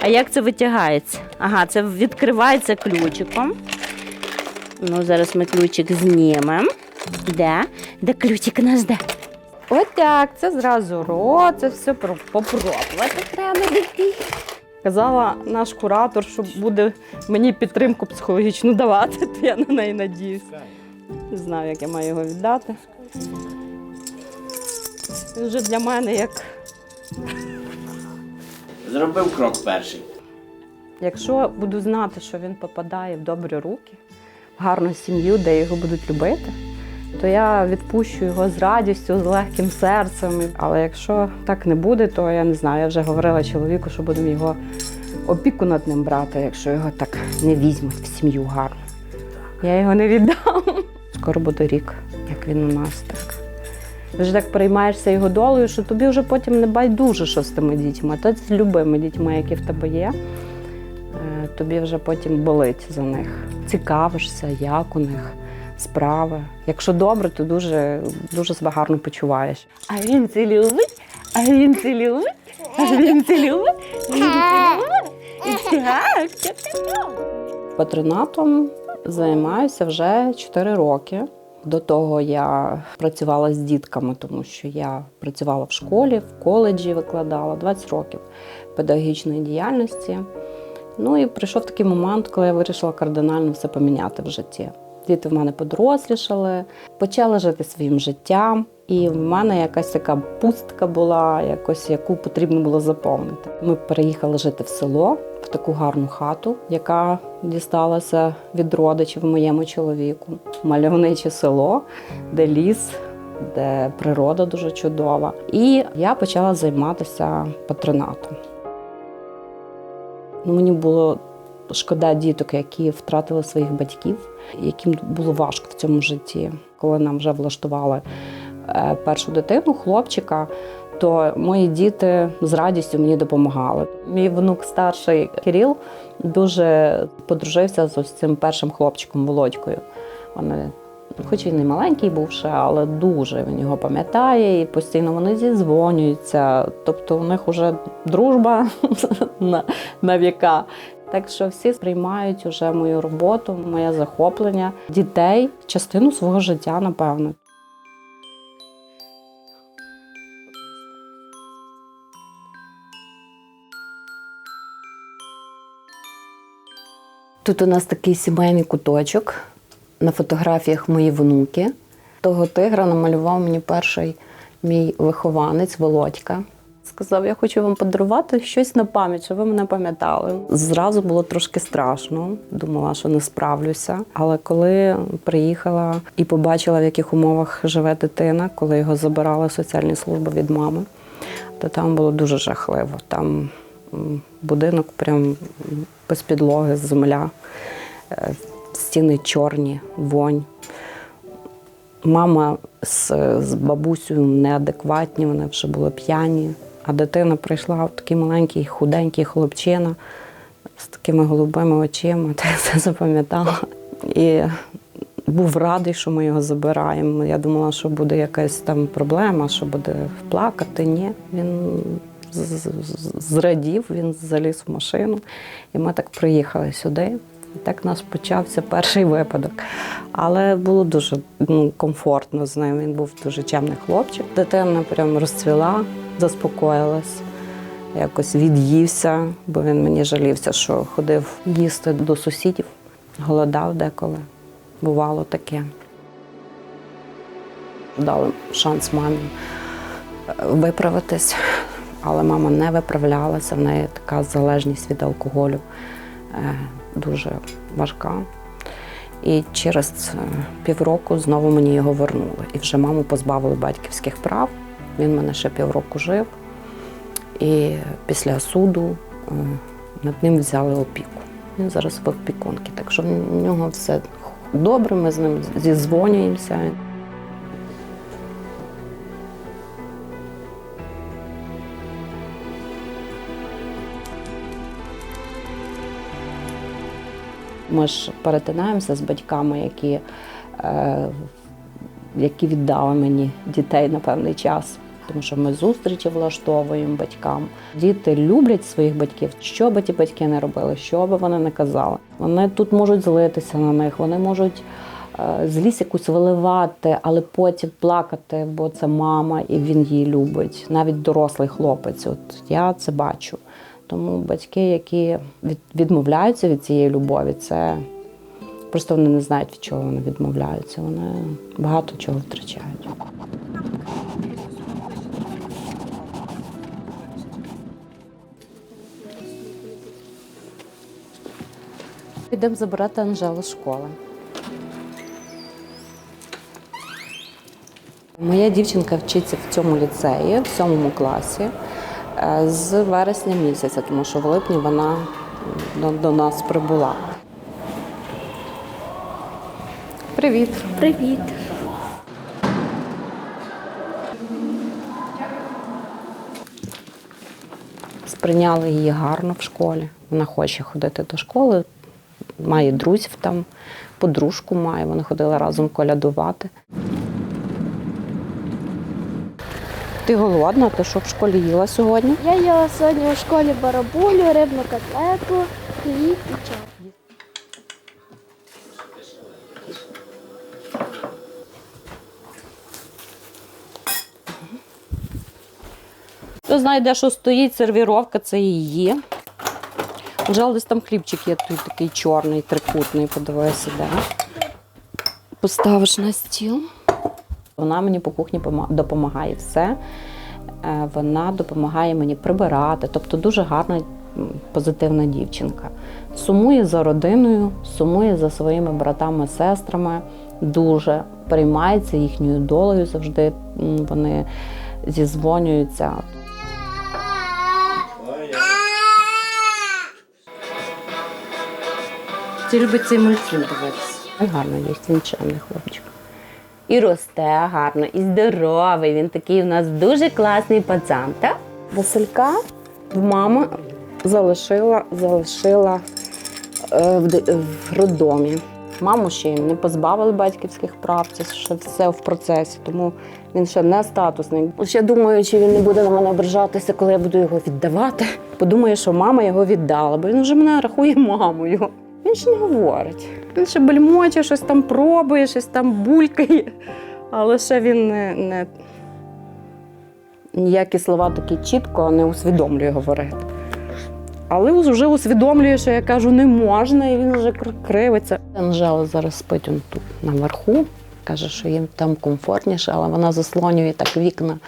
А як це витягається? Ага, це відкривається ключиком. Ну, зараз ми ключик знімемо. Де? Де ключик наш де? Отак, це зразу рот, це все про- попробувати треба. Казала наш куратор, що буде мені підтримку психологічну давати, то я на неї надіюсь. Не знаю, як я маю його віддати. Він вже для мене як. Зробив крок перший. Якщо буду знати, що він попадає в добрі руки, в гарну сім'ю, де його будуть любити, то я відпущу його з радістю, з легким серцем. Але якщо так не буде, то я не знаю. Я вже говорила чоловіку, що будемо його опіку над ним брати, якщо його так не візьмуть в сім'ю гарно. Я його не віддам. Скоро буде рік, як він у нас так. Вже так переймаєшся його долею, що тобі вже потім не байдуже, що з тими дітьми. Та з любими дітьми, які в тебе є. Е, тобі вже потім болить за них. Цікавишся, як у них справи. Якщо добре, то дуже, дуже себе гарно почуваєш. А він це любить, а він це любить, а він це любить, він це любить. І так, так, так. Патронатом займаюся вже 4 роки. До того я працювала з дітками, тому що я працювала в школі, в коледжі викладала 20 років педагогічної діяльності. Ну і прийшов такий момент, коли я вирішила кардинально все поміняти в житті. Діти в мене подорослішали, почали жити своїм життям, і в мене якась така пустка була, якось яку потрібно було заповнити. Ми переїхали жити в село, в таку гарну хату, яка дісталася від родичів моєму чоловіку. Мальовниче село, де ліс, де природа дуже чудова. І я почала займатися патронатом. Ну, мені було шкода діток, які втратили своїх батьків, яким було важко в цьому житті. Коли нам вже влаштували е, першу дитину, хлопчика, то мої діти з радістю мені допомагали. Мій внук старший Кирил дуже подружився з ось цим першим хлопчиком Володькою. Вони Хоч він і маленький був ще, але дуже він його пам'ятає і постійно вони зідзвонюються. Тобто у них вже дружба на віка. Так що всі сприймають уже мою роботу, моє захоплення дітей, частину свого життя, напевно. Тут у нас такий сімейний куточок. На фотографіях мої внуки. Того тигра намалював мені перший мій вихованець Володька. Сказав, я хочу вам подарувати щось на пам'ять, щоб ви мене пам'ятали. Зразу було трошки страшно, думала, що не справлюся. Але коли приїхала і побачила, в яких умовах живе дитина, коли його забирали соціальні служби від мами, то там було дуже жахливо. Там будинок прям без підлоги, земля, е, стіни чорні, вонь. Мама з, з бабусею неадекватні, вони вже були п'яні. А дитина прийшла в такий маленький, худенький хлопчина з такими голубими очима, та я це запам'ятала. І був радий, що ми його забираємо. Я думала, що буде якась там проблема, що буде плакати. Ні, він зрадів, він заліз в машину, і ми так приїхали сюди. І так у нас почався перший випадок. Але було дуже ну, комфортно з ним. Він був дуже чемний хлопчик. Дитина прям розцвіла, заспокоїлась, якось від'ївся, бо він мені жалівся, що ходив їсти до сусідів, голодав деколи. Бувало таке. Дали шанс мамі е, виправитись, але мама не виправлялася. В неї така залежність від алкоголю е, дуже важка. І через е, півроку знову мені його вернули. І вже маму позбавили батьківських прав. Він мене ще півроку жив. І після суду е, над ним взяли опіку. Він зараз в опікунки. Так що в нього все добре, ми з ним зізвонюємося. Ми ж перетинаємося з батьками, які, е, які віддали мені дітей на певний час. тому що ми зустрічі влаштовуємо батькам. Діти люблять своїх батьків, що би ті батьки не робили, що би вони не казали. Вони тут можуть злитися на них, вони можуть е, злість якусь виливати, але потім плакати, бо це мама і він її любить. Навіть дорослий хлопець. От я це бачу. Тому батьки, які відмовляються від цієї любові, це просто вони не знають, від чого вони відмовляються. Вони багато чого втрачають. Підемо забирати Анжелу з школи. Моя дівчинка вчиться в цьому ліцеї, в сьомому класі, з вересня місяця, тому що в липні вона до, до нас прибула. Привіт! Привіт. Сприйняли її гарно в школі. Вона хоче ходити до школи, має друзів там, подружку має. Вони ходили разом колядувати. Ти голодна? Ти що в школі їла сьогодні? Я їла сьогодні у школі барабулю, рибну котлету, хліб і чай. Хто знає, де що стоїть, сервіровка це її. Вже десь там хлібчик є тут такий чорний, трикутний, подивися, де. Поставиш на стіл. Вона мені по кухні допомагає все. Е, Вона допомагає мені прибирати, тобто дуже гарна, позитивна дівчинка. Сумує за родиною, сумує за своїми братами, сестрами, дуже переймається їхньою долею завжди. Вони зізвонюються. Ти любить цей мультфільм дивитися. Гарно є, він чемний хлопчик. І росте гарно, і здоровий. Він такий у нас дуже класний пацан, так? Василька в мами залишила, залишила е, в, в роддомі. Маму ще не позбавили батьківських прав, це ще все в процесі, тому він ще не статусний. Ще думаю, чи він не буде на мене ображатися, коли я буду його віддавати. Подумає, що мама його віддала, бо він вже мене рахує мамою. Ще не говорить. Він ще бельмоче, щось там пробує, щось там булькає. Але ще він не, не ніякі слова такі чітко не усвідомлює говорити. Але вже усвідомлює, що я кажу, не можна, і він вже кривиться. Анжела зараз спить он тут наверху, каже, що їм там комфортніше, але вона заслонює так вікна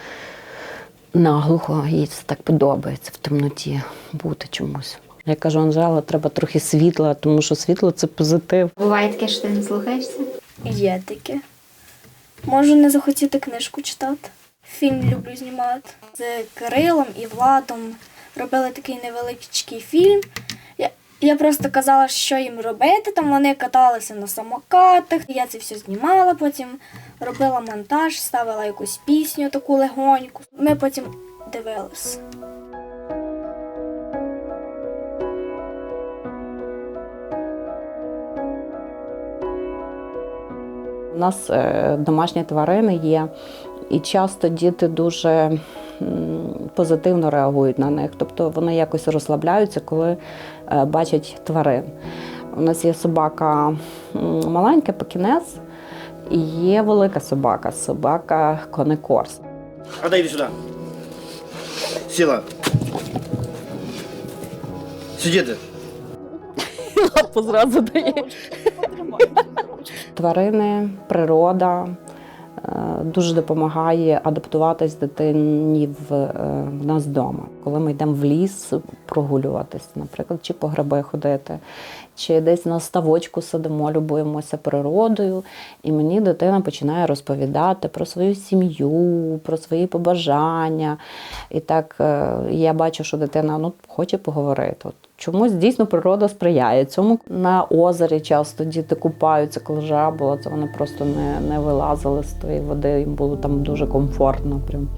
наглухо, їй це так подобається в темноті бути чомусь. Я кажу, Анжела, треба трохи світла, тому що світло це позитив. Буває таке, що ти не слухаєшся? Є таке. Можу не захотіти книжку читати. Фільм люблю знімати. З Кирилом і Владом робили такий невеличкий фільм. Я, я просто казала, що їм робити. Там вони каталися на самокатах. Я це все знімала, потім робила монтаж, ставила якусь пісню таку легоньку. Ми потім дивились. У нас е, домашні тварини є, і часто діти дуже позитивно реагують на них. Тобто вони якось розслабляються, коли е, бачать тварин. У нас є собака маленька, пекінес, і є велика собака, собака конекорс. А дай иди сюда. Сила. Сиди ты. Лапу зразу дає. Тварини, природа е, дуже допомагає адаптуватись дитині в, е, нас вдома. Коли ми йдемо в ліс прогулюватись, наприклад, чи по гриби ходити, чи десь на ставочку сидимо, любуємося природою, і мені дитина починає розповідати про свою сім'ю, про свої побажання. І так е, я бачу, що дитина ну, хоче поговорити. Чомусь дійсно природа сприяє цьому. На озері часто діти купаються, коли жара була, це вони просто не, не вилазили з тої води, їм було там дуже комфортно. Прям.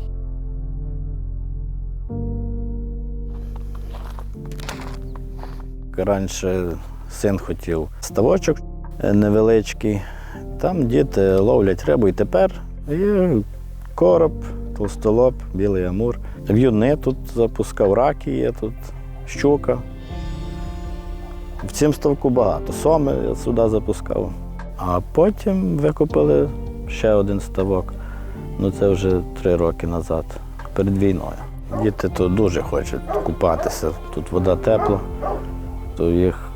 Раніше син хотів ставочок е, невеличкий. Там діти ловлять рибу і тепер є короб, товстолоб, білий амур. В'юни тут запускав, раки є тут, щука. В цім ставку багато. Соми я сюди запускав. А потім викупили ще один ставок. Ну це вже три роки назад, перед війною. Діти тут дуже хочуть купатися. Тут вода тепла, то їх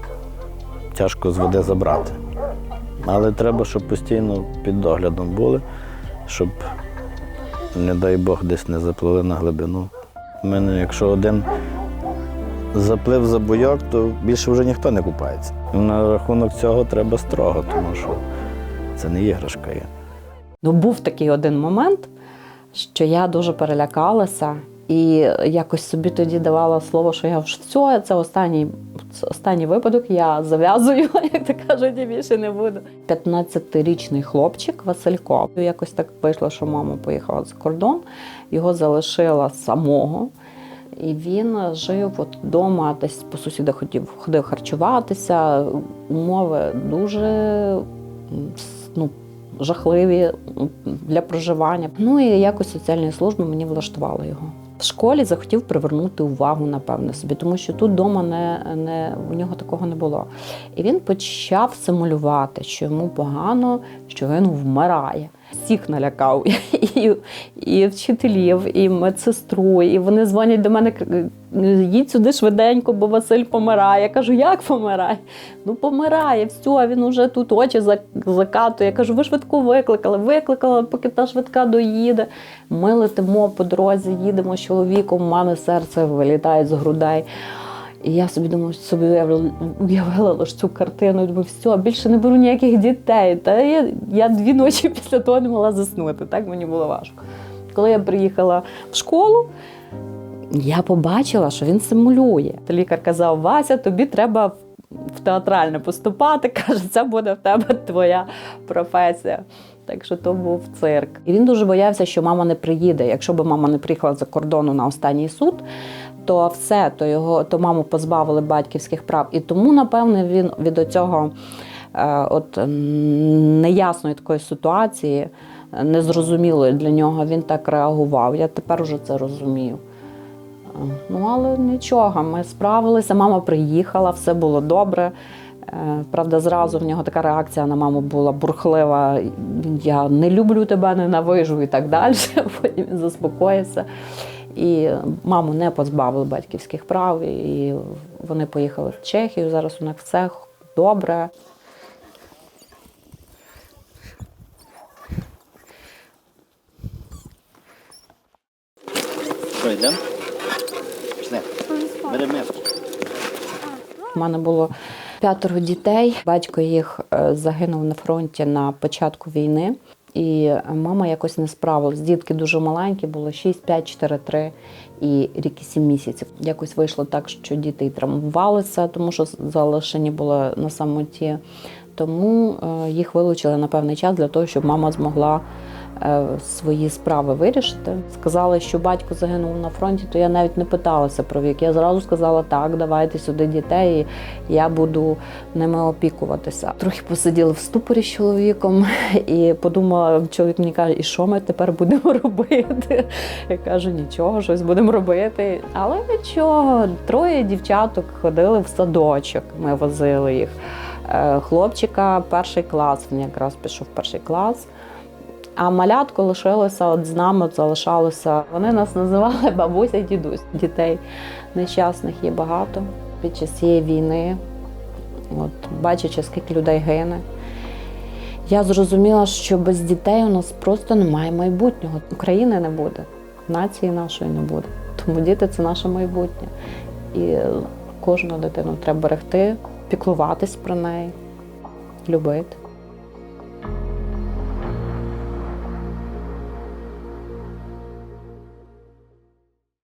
тяжко з води забрати. Але треба, щоб постійно під доглядом були, щоб, не дай Бог, десь не заплили на глибину. У мене, якщо один заплив за бойок, то більше вже ніхто не купається. На рахунок цього треба строго, тому що це не іграшка є. Ну, був такий один момент, що я дуже перелякалася і якось собі тоді давала слово, що я все, це останній, останній випадок, я зав'язую, як то кажуть, і більше не буду. 15-річний хлопчик Василько. Якось так вийшло, що мама поїхала за кордон, його залишила самого. І він жив от вдома, десь по сусідах ходив, ходив харчуватися. Умови дуже ну, жахливі для проживання. Ну і якось соціальні служби мені влаштували його. Школі захотів привернути увагу, напевне, собі, тому що тут вдома не, не, у нього такого не було. І він почав симулювати, що йому погано, що він вмирає. Всіх налякав і, і вчителів, і медсестру, і вони дзвонять до мене, їдь сюди швиденько, бо Василь помирає. Я кажу, як помирає? Ну помирає, все, він уже тут очі зак- закатує. Я кажу, ви швидку викликали, викликала, поки та швидка доїде. Ми летимо по дорозі, їдемо з чоловіком, у мами серце вилітає з грудей. І я собі думаю, собі уявила, уявила цю картину, і думаю, все, більше не беру ніяких дітей. Та я, я дві ночі після того не могла заснути. Так мені було важко. Коли я приїхала в школу, я побачила, що він симулює. Лікар казав: Вася, тобі треба в театральне поступати. Каже, це буде в тебе твоя професія. Так що то був цирк. І він дуже боявся, що мама не приїде. Якщо б мама не приїхала за кордону на останній суд, то все, то його то маму позбавили батьківських прав. І тому, напевне, він від оцього е, от неясної такої ситуації, е, незрозумілої для нього, він так реагував. Я тепер уже це розумію. Е, Ну, але нічого, ми справилися. Мама приїхала, все було добре. Е, Правда, зразу в нього така реакція на маму була бурхлива. Я не люблю тебе, ненавижу і так далі. Потім він заспокоївся. І маму не позбавили батьківських прав, і вони поїхали в Чехію. Зараз у них все добре. Що, йдемо? Пішли. Бери. У мене було п'ятеро дітей. Батько їх е, загинув на фронті на початку війни. І мама якось не справилась. Дітки дуже маленькі, було 6, 5, 4, 3 і рік і 7 місяців. Якось вийшло так, що діти травмувалися, тому що залишені були на самоті. Тому е, їх вилучили на певний час для того, щоб мама змогла свої справи вирішити. Сказали, що батько загинув на фронті, то я навіть не питалася про вік. Я зразу сказала, так, давайте сюди дітей, і я буду ними опікуватися. Трохи посиділи в ступорі з чоловіком і подумала, чоловік мені каже, і що ми тепер будемо робити? Я кажу, нічого, щось будемо робити. Але нічого, троє дівчаток ходили в садочок, ми возили їх. Е, Хлопчика перший клас, він якраз пішов перший клас. А малятко лишилося от з нами, залишалося. Вони нас називали бабуся і дідусь. Дітей нещасних є багато під час цієї війни. От, бачачи, скільки людей гине. Я зрозуміла, що без дітей у нас просто немає майбутнього. України не буде, нації нашої не буде. Тому діти це наше майбутнє. І кожну дитину треба берегти, піклуватись про неї, любити.